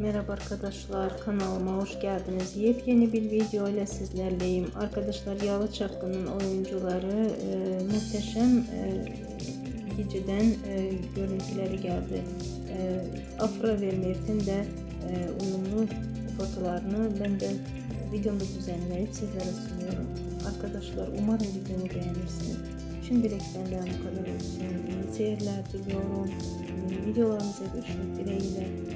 Merhaba arkadaşlar kanalıma hoş geldiniz. Yepyeni bir video ile sizlerleyim. Arkadaşlar Yalı Çapkın'ın oyuncuları e, muhteşem e, geceden e, görüntüleri geldi. E, Afra ve Mert'in de e, uyumlu fotolarını ben de videomda düzenleyip sizlere sunuyorum. Arkadaşlar umarım videomu beğenirsiniz. Şimdilik benden bu kadar olsun. Seyirler diliyorum. Videolarımıza görüşmek dileğiyle.